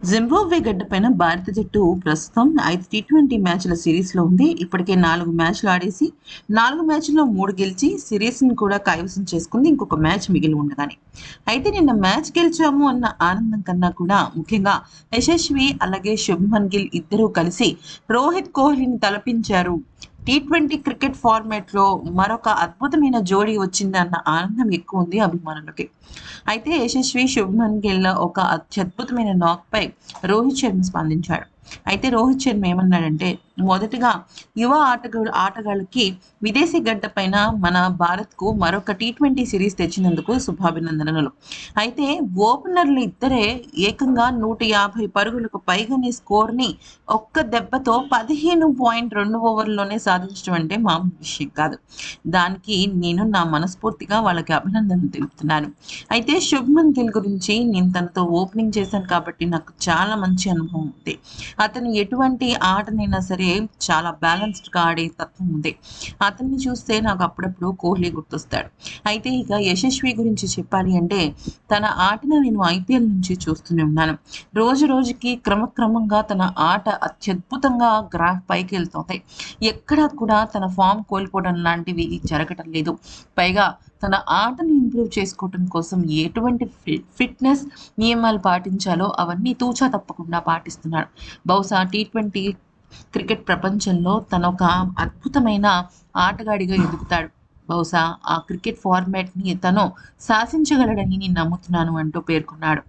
Zimbabwe గడ్డపైన భారత జట్టు ప్రస్తుతం ఐదు టీ ట్వంటీ మ్యాచ్ల సిరీస్లో ఉంది. ఇప్పటికే నాలుగు మ్యాచ్లు ఆడేసి నాలుగు మ్యాచ్ల్లో మూడు గెలిచి సిరీస్ని కూడా కైవసం చేసుకుంది ఇంకొక మ్యాచ్ మిగిలి ఉండగానే. అయితే నిన్న మ్యాచ్ గెలిచాము అన్న ఆనందం కన్నా కూడా ముఖ్యంగా యశస్వి అలాగే శుభ్మన్ గిల్ ఇద్దరూ కలిసి రోహిత్ కోహ్లీని తలపించారు. టీ ట్వంటీ క్రికెట్ ఫార్మాట్లో మరొక అద్భుతమైన జోడీ వచ్చింది అన్న ఆనందం ఎక్కువ ఉంది అభిమానులకి. అయితే యశస్వి శుభ్మన్ గిల్ ఒక అత్యద్భుతమైన నాక్పై రోహిత్ శర్మ స్పందించాడు. అయితే రోహిత్ శర్మ ఏమన్నాడంటే మొదటిగా యువ ఆటగాడు ఆటగాళ్ళకి విదేశీ గడ్డ పైన మన భారత్కు మరొక టీ ట్వంటీ సిరీస్ తెచ్చినందుకు శుభాభినందనలు. అయితే ఓపెనర్లు ఇద్దరే ఏకంగా నూట యాభై పరుగులకు పైగానే స్కోర్ని ఒక్క దెబ్బతో పదిహేను పాయింట్ రెండు ఓవర్లోనే సాధించడం అంటే మామూలు విషయం కాదు. దానికి నేను నా మనస్ఫూర్తిగా వాళ్ళకి అభినందనలు తెలుపుతున్నాను. అయితే శుభ్మన్ గిల్ గురించి నేను తనతో ఓపెనింగ్ చేశాను కాబట్టి నాకు చాలా మంచి అనుభవం ఉంది. అతను ఎటువంటి ఆటనైనా సరే చాలా బ్యాలెన్స్డ్గా ఆడే తత్వం ఉంది. అతన్ని చూస్తే నాకు అప్పుడప్పుడు కోహ్లీ గుర్తొస్తాడు. అయితే ఇక యశస్వి గురించి చెప్పాలి అంటే తన ఆటను నేను ఐపీఎల్ నుంచి చూస్తూనే ఉన్నాను. రోజు రోజుకి క్రమక్రమంగా తన ఆట అత్యద్భుతంగా గ్రాఫ్ పైకి వెళ్తుంది. ఎక్కడా కూడా తన ఫామ్ కోల్పోవడం లాంటివి జరగటం లేదు. పైగా తన ఆటను ఇంప్రూవ్ చేసుకోవటం కోసం ఎటువంటి ఫిట్నెస్ నియమాలు పాటించాలో అవన్నీ తూచా తప్పకుండా పాటిస్తున్నాడు. బహుశా టీ ట్వంటీ క్రికెట్ ప్రపంచంలో తన ఒక అద్భుతమైన ఆటగాడిగా ఎదుగుతాడు. బహుశా ఆ క్రికెట్ ఫార్మాట్ని తను శాసించగలడని నేను నమ్ముతున్నాను అంటూ పేర్కొన్నాడు.